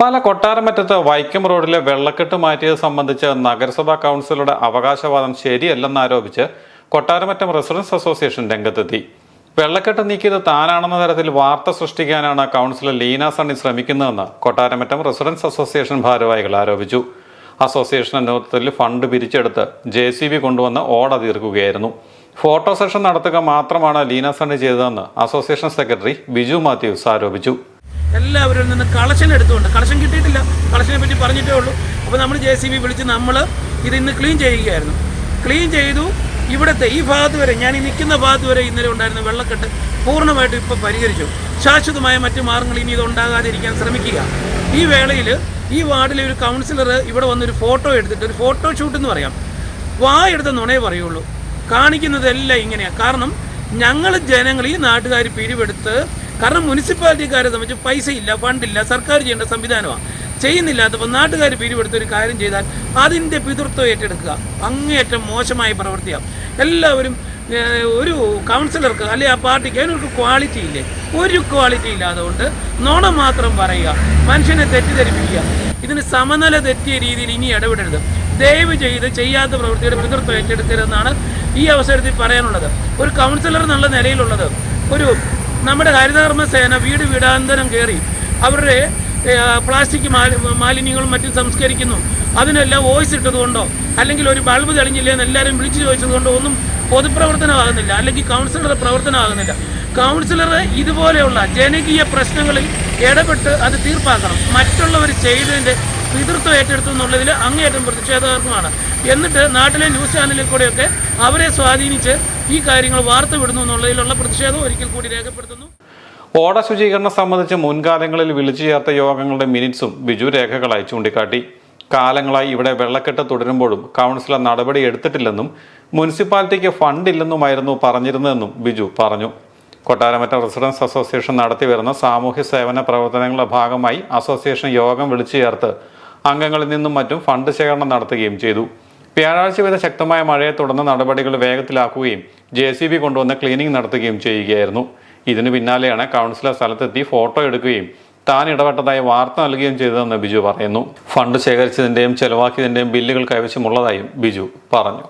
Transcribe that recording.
പാല കൊട്ടാരമറ്റത്ത് വൈക്കം റോഡിലെ വെള്ളക്കെട്ട് മാറ്റിയത് സംബന്ധിച്ച് നഗരസഭാ കൗൺസിലുടെ അവകാശവാദം ശരിയല്ലെന്നാരോപിച്ച് കൊട്ടാരമറ്റം റെസിഡൻസ് അസോസിയേഷൻ രംഗത്തെത്തി. വെള്ളക്കെട്ട് നീക്കിയത് താനാണെന്ന തരത്തിൽ വാർത്ത സൃഷ്ടിക്കാനാണ് കൗൺസിലർ ലീന സണ്ണി ശ്രമിക്കുന്നതെന്ന് കൊട്ടാരമറ്റം റെസിഡൻസ് അസോസിയേഷൻ ഭാരവാഹികൾ ആരോപിച്ചു. അസോസിയേഷന്റെ നേതൃത്വത്തിൽ ഫണ്ട് പിരിച്ചെടുത്ത് ജെ സി ബി കൊണ്ടുവന്ന് ഓട തീർക്കുകയായിരുന്നു. ഫോട്ടോ സെഷൻ നടത്തുക മാത്രമാണ് ലീന സണ്ണി ചെയ്തതെന്ന് അസോസിയേഷൻ സെക്രട്ടറി ബിജു മാത്യൂസ് ആരോപിച്ചു. എല്ലാവരിൽ നിന്ന് കളക്ഷൻ എടുത്തുകൊണ്ട് കളക്ഷൻ കിട്ടിയിട്ടില്ല. കളക്ഷനെ പറ്റി പറഞ്ഞിട്ടേ ഉള്ളൂ. അപ്പോൾ നമ്മൾ ജെ സി ബി വിളിച്ച് നമ്മൾ ഇതിന്ന് ക്ലീൻ ചെയ്യുകയായിരുന്നു. ക്ലീൻ ചെയ്തു. ഇവിടുത്തെ ഈ ഭാഗത്ത് വരെ ഞാൻ ഈ നിൽക്കുന്ന ഭാഗത്ത് വരെ ഇന്നലെ ഉണ്ടായിരുന്ന വെള്ളക്കെട്ട് പൂർണമായിട്ടും ഇപ്പോൾ പരിഹരിച്ചു. ശാശ്വതമായ മറ്റു മാർഗങ്ങൾ ഇനി ഇത് ഉണ്ടാകാതിരിക്കാൻ ശ്രമിക്കുക. ഈ വേളയിൽ ഈ വാർഡിലെ ഒരു കൗൺസിലർ ഇവിടെ വന്നൊരു ഫോട്ടോ എടുത്തിട്ട് ഒരു ഫോട്ടോ ഷൂട്ട് എന്ന് പറയാം. വാ എടുത്ത നുണയെ പറയുള്ളൂ. കാണിക്കുന്നതെല്ലാം ഇങ്ങനെയാണ് കാരണം ഞങ്ങൾ ജനങ്ങൾ ഈ നാട്ടുകാർ പിരിവെടുത്ത് കാരണം മുനിസിപ്പാലിറ്റിക്കാരെ സംബന്ധിച്ച് പൈസ ഇല്ല ഫണ്ടില്ല സർക്കാർ ചെയ്യേണ്ട സംവിധാനമാണ് ചെയ്യുന്നില്ലാത്തപ്പോൾ നാട്ടുകാർ പിരിവെടുത്ത് ഒരു കാര്യം ചെയ്താൽ അതിന്റെ പിതൃത്വം ഏറ്റെടുക്കുക. അങ്ങേയറ്റം മോശമായി പ്രവൃത്തിയാണ് എല്ലാവരും ഒരു കൗൺസിലർക്ക് അല്ലെ ആ പാർട്ടിക്ക് അതിനൊരു ക്വാളിറ്റി ഇല്ലേ? ഒരു ക്വാളിറ്റി ഇല്ലാതുകൊണ്ട് നുണ മാത്രം പറയുക മനുഷ്യനെ തെറ്റിദ്ധരിപ്പിക്കുക. ഇതിന് സമനില തെറ്റിയ രീതിയിൽ ഇനി ഇടപെടരുത്. ദയവ് ചെയ്ത് ചെയ്യാത്ത പ്രവൃത്തിയുടെ പിതൃത്വം ഏറ്റെടുക്കരുതെന്നാണ് ഈ അവസരത്തിൽ പറയാനുള്ളത്. ഒരു കൗൺസിലർ എന്നുള്ള നിലയിലുള്ളത് ഒരു നമ്മുടെ ഹരിതകർമ്മ സേന വീട് വീടാന്തരം കയറി അവരുടെ പ്ലാസ്റ്റിക് മാലിന്യങ്ങളും മറ്റും സംസ്കരിക്കുന്നു. അതിനെല്ലാം വോയിസ് ഇട്ടതുകൊണ്ടോ അല്ലെങ്കിൽ ഒരു ബൾബ് തെളിഞ്ഞില്ലേ എന്ന് എല്ലാവരും വിളിച്ചു ചോദിച്ചതുകൊണ്ടോ ഒന്നും പൊതുപ്രവർത്തനമാകുന്നില്ല. അല്ലെങ്കിൽ കൗൺസിലറുടെ പ്രവർത്തനമാകുന്നില്ല. കൗൺസിലർ ഇതുപോലെയുള്ള ജനകീയ പ്രശ്നങ്ങളിൽ ഇടപെട്ട് അത് തീർപ്പാക്കണം. മറ്റുള്ളവർ ചെയ്തതിന്റെ പിതൃത്വം ഏറ്റെടുത്തു എന്നുള്ളതിൽ അങ്ങേയറ്റം പ്രതിഷേധാർഹമാണ് എന്നിട്ട് നാട്ടിലെ ന്യൂസ് ചാനലിൽ കൂടെയൊക്കെ അവരെ സ്വാധീനിച്ച് ഈ കാര്യങ്ങൾ വാർത്ത വിടുന്നു എന്നുള്ളതിലുള്ള പ്രതിഷേധം ഒരിക്കൽ കൂടി രേഖപ്പെടുത്തുന്നു. ഓട ശുചീകരണം സംബന്ധിച്ച് മുൻകാലങ്ങളിൽ വിളിച്ചു ചേർത്ത യോഗങ്ങളുടെ മിനിറ്റ്സും ബിജു രേഖകളായി ചൂണ്ടിക്കാട്ടി. കാലങ്ങളായി ഇവിടെ വെള്ളക്കെട്ട് തുടരുമ്പോഴും കൗൺസിലർ നടപടി എടുത്തിട്ടില്ലെന്നും മുനിസിപ്പാലിറ്റിക്ക് ഫണ്ടില്ലെന്നുമായിരുന്നു പറഞ്ഞിരുന്നതെന്നും ബിജു പറഞ്ഞു. കൊട്ടാരമറ്റ റെസിഡൻസ് അസോസിയേഷൻ നടത്തിവരുന്ന സാമൂഹ്യ സേവന പ്രവർത്തനങ്ങളുടെ ഭാഗമായി അസോസിയേഷൻ യോഗം വിളിച്ചു ചേർത്ത് അംഗങ്ങളിൽ നിന്നും മറ്റും ഫണ്ട് ശേഖരണം നടത്തുകയും ചെയ്തു. വ്യാഴാഴ്ച വരെ ശക്തമായ മഴയെ തുടർന്ന് നടപടികൾ വേഗത്തിലാക്കുകയും ജെ സി ബി കൊണ്ടുവന്ന് ക്ലീനിങ് നടത്തുകയും ചെയ്യുകയായിരുന്നു. ഇതിനു പിന്നാലെയാണ് കൗൺസിലർ സ്ഥലത്തെത്തി ഫോട്ടോ എടുക്കുകയും താൻ ഇടപെട്ടതായി വാർത്ത നൽകുകയും ചെയ്തതെന്ന് ബിജു പറയുന്നു. ഫണ്ട് ശേഖരിച്ചതിന്റെയും ചെലവാക്കിയതിന്റെയും ബില്ലുകൾ കൈവശമുള്ളതായും ബിജു പറഞ്ഞു.